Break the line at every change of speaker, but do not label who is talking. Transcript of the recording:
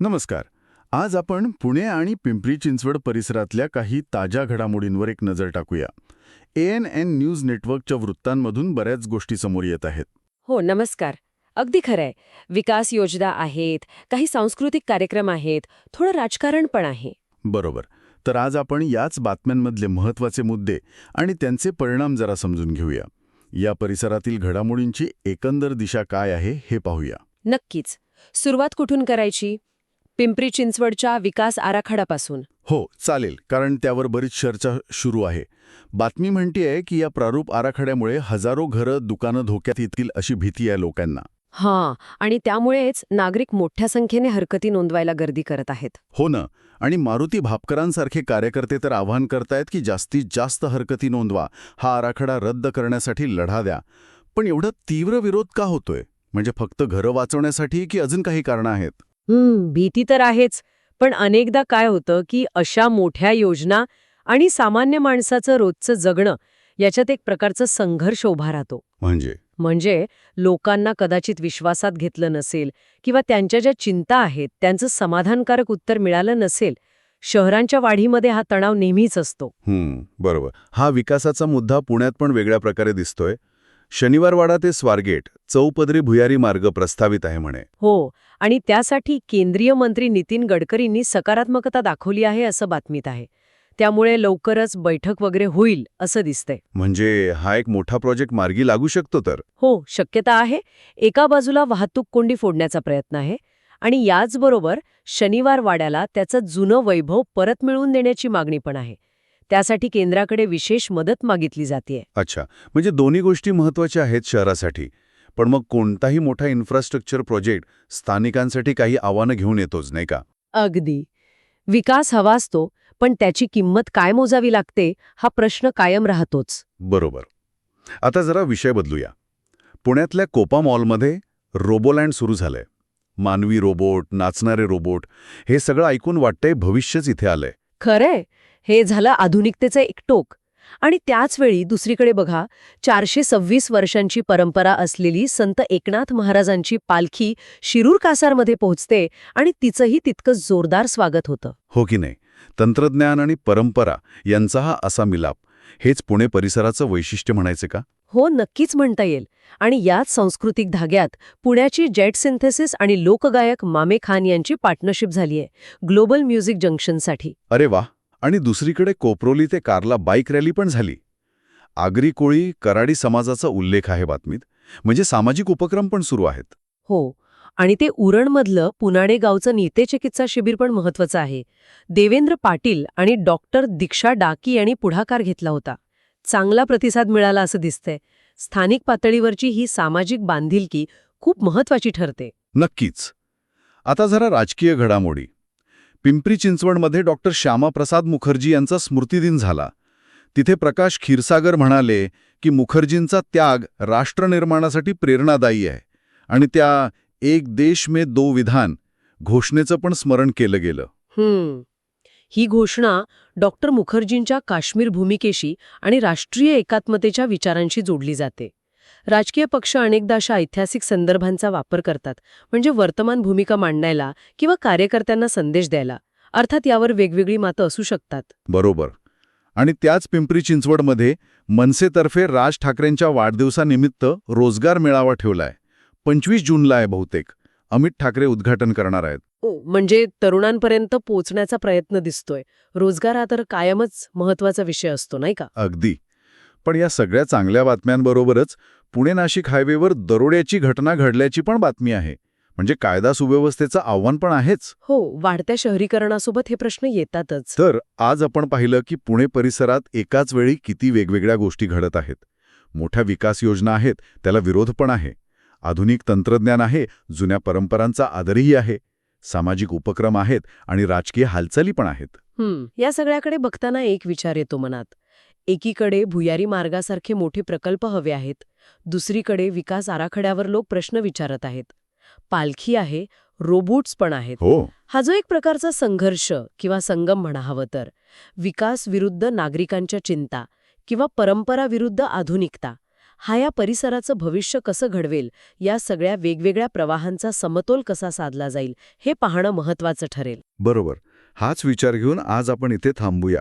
नमस्कार. आज आपण पुणे आणि पिंपरी चिंचवड परिसरातल्या काही ताज्या घडामोडींवर एक नजर टाकूया. ए एन एन न्यूज नेटवर्कच्या वृत्तांमधून बऱ्याच गोष्टी समोर येत आहेत.
हो नमस्कार. अगदी खरंय. विकास योजना आहेत काही सांस्कृतिक कार्यक्रम आहेत थोडं राजकारण पण आहे.
बरोबर. तर आज आपण याच बातम्यांमधले महत्त्वाचे मुद्दे आणि त्यांचे परिणाम जरा समजून घेऊया. या परिसरातील घडामोडींची एकंदर दिशा काय आहे हे पाहूया.
नक्कीच. सुरुवात कुठून करायची? पिंपरी चिंचवडच्या विकास आराखड्यापासून.
हो चालेल कारण त्यावर बरीच चर्चा सुरू आहे. बातमी म्हणतेय की या प्रारूप आराखड्यामुळे हजारो घरं दुकानं धोक्यात येतील अशी भीती आहे लोकांना.
हां आणि त्यामुळेच नागरिक मोठ्या संख्येने हरकती नोंदवायला गर्दी करत आहेत.
हो ना आणि मारुती भापकरांसारखे कार्यकर्ते तर आवाहन करतायत की जास्तीत जास्त हरकती नोंदवा हा आराखडा रद्द करण्यासाठी लढा द्या. पण एवढा तीव्र विरोध का होतोय? म्हणजे फक्त घरं वाचवण्यासाठी की अजून काही कारणं आहेत?
भीती तर आहेच पण अनेकदा काय होतं की अशा मोठ्या योजना आणि सामान्य माणसाचं रोजचं जगणं याच्यात एक प्रकारचा संघर्ष उभा राहतो.
म्हणजे?
म्हणजे लोकांना कदाचित विश्वासात घेतलं नसेल किंवा त्यांच्या ज्या चिंता आहेत त्यांचं समाधानकारक उत्तर मिळालं नसेल शहरांच्या वाढीमध्ये हा तणाव नेहमीच असतो.
हम्म बरोबर. हा विकासाचा मुद्दा पुण्यात पण वेगळ्या प्रकारे दिसतोय. शनिवारवाडा ते स्वारगेट चौपदरी भुयारी मार्ग प्रस्तावित आहे म्हणे.
हो आणि त्यासाठी केंद्रीय मंत्री नितीन गडकरींनी सकारात्मकता दाखवली आहे असं बातमीत आहे. त्यामुळे लवकरच बैठक वगैरे होईल असं दिसतंय.
म्हणजे हा एक मोठा प्रोजेक्ट मार्गी लागू शकतो तर?
हो शक्यता आहे. एका बाजूला वाहतूक कोंडी फोडण्याचा प्रयत्न आहे आणि याचबरोबर शनिवार वाड्याला त्याचं जुनं वैभव परत मिळवून देण्याची मागणी पण आहे. त्यासाठी केंद्राकडे विशेष मदत मागितली जाते
अच्छा म्हणजे दोन्ही गोष्टी महत्त्वाच्या आहेत शहरासाठी. पण मग कोणताही मोठा इन्फ्रास्ट्रक्चर प्रोजेक्ट स्थानिकांसाठी काही आव्हानं घेऊन येतोच नाही का?
अगदी. विकास हवा असतो पण त्याची किंमत काय मोजावी लागते हा प्रश्न कायम राहतोच.
बरोबर. आता जरा विषय बदलूया. पुण्यातल्या कोपा मॉलमध्ये रोबोलँड सुरू झालंय. मानवी रोबोट नाचणारे रोबोट हे सगळं ऐकून वाटतंय भविष्यच इथे आलंय.
खरंय. हे झालं आधुनिकतेचं एक टोक. आणि त्याचवेळी दुसरीकडे बघा चारशे सव्वीस वर्षांची परंपरा असलेली संत एकनाथ महाराजांची पालखी शिरूर कासारमध्ये पोहोचते आणि तिचंही तितकंच जोरदार स्वागत होतं.
हो की नाही? तंत्रज्ञान आणि परंपरा यांचा हा असा मिलाप. हेच पुणे परिसराचं वैशिष्ट्य म्हणायचे का?
हो नक्कीच म्हणता येईल. आणि याच सांस्कृतिक धाग्यात पुण्याची जेट सिंथेसिस आणि लोकगायक मामे खान यांची पार्टनरशिप झालीय ग्लोबल म्युझिक जंक्शनसाठी.
अरे वा आणि दुसरीकडे कोपरोली ते कारला बाईक रॅली पण झाली. आगरी कोळी कराडी समाजाचा उल्लेख आहे बातमीत. म्हणजे सामाजिक उपक्रम पण सुरू आहेत.
हो आणि ते उरणमधलं पुनाडे गावचं नीतेचिकित्सा शिबिर पण महत्वाचं आहे. देवेंद्र पाटील आणि डॉक्टर दीक्षा डाकी यांनी पुढाकार घेतला होता. चांगला प्रतिसाद मिळाला असं दिसतंय. स्थानिक पातळीवरची ही सामाजिक बांधिलकी खूप महत्वाची ठरते.
नक्कीच. आता जरा राजकीय घडामोडी. पिंपरी चिंचवडमध्ये डॉक्टर श्यामाप्रसाद मुखर्जी यांचा स्मृतिदिन झाला. तिथे प्रकाश क्षीरसागर म्हणाले की मुखर्जींचा त्याग राष्ट्रनिर्माणासाठी प्रेरणादायी आहे आणि त्या एक देश में दो विधान घोषणेचं पण स्मरण केलं गेलं.
हम्म. ही घोषणा डॉक्टर मुखर्जींच्या काश्मीर भूमिकेशी आणि राष्ट्रीय एकात्मतेच्या विचारांशी जोडली जाते. राजकीय पक्ष अनेकदा अशा ऐतिहासिक संदर्भांचा वापर करतात म्हणजे वर्तमान भूमिका मांडायला किंवा कार्यकर्त्यांना संदेश द्यायला. अर्थात यावर वेगवेगळी मतं असू शकतात.
बरोबर. आणि त्याच पिंपरी चिंचवडमध्ये मनसेतर्फे राज ठाकरेंच्या वाढदिवसानिमित्त रोजगार मेळावा ठेवलाय. पंचवीस जूनला आहे बहुतेक. अमित ठाकरे उद्घाटन करणार आहेत.
ओ, म्हणजे तरुणांपर्यंत पोचण्याचा प्रयत्न दिसतोय. रोजगार हा तर कायमच महत्त्वाचा विषय असतो नाही का?
अगदी. पण या सगळ्या चांगल्या बातम्यांबरोबरच पुणे नाशिक हायवेवर दरोड्याची घटना घडल्याची पण बातमी आहे. म्हणजे कायदा सुव्यवस्थेचं आव्हान पण आहेच.
हो वाढत्या शहरीकरणासोबत हे प्रश्न येतातच.
तर आज आपण पाहिलं की पुणे परिसरात एकाच वेळी किती वेगवेगळ्या गोष्टी घडत आहेत. मोठ्या विकास योजना आहेत त्याला विरोध पण आहे. आधुनिक तंत्रज्ञान आहे जुन्या परंपरांचा आदरही आहे. सामाजिक उपक्रम आहेत आणि राजकीय हालचाली पण आहेत.
या सगळ्याकडे बघताना एक विचार येतो मनात. एकीकडे भुयारी मार्गासारखे मोठे प्रकल्प हवे आहेत दुसरीकडे विकास आराखड्यावर लोक प्रश्न विचारत आहेत. पालखी आहे रोबोट्स पण आहेत.
हो.
हा जो एक प्रकारचा संघर्ष किंवा संगम म्हणा हवं तर विकास विरुद्ध नागरिकांच्या चिंता किंवा परंपरा विरुद्ध आधुनिकता हा या परिसराचं भविष्य कसं घडवेल या सगळ्या वेगवेगळ्या प्रवाहांचा समतोल कसा साधला जाईल हे पाहणं महत्वाचं ठरेल.
बरोबर. हाच विचार घेऊन आज आपण इथे थांबूया.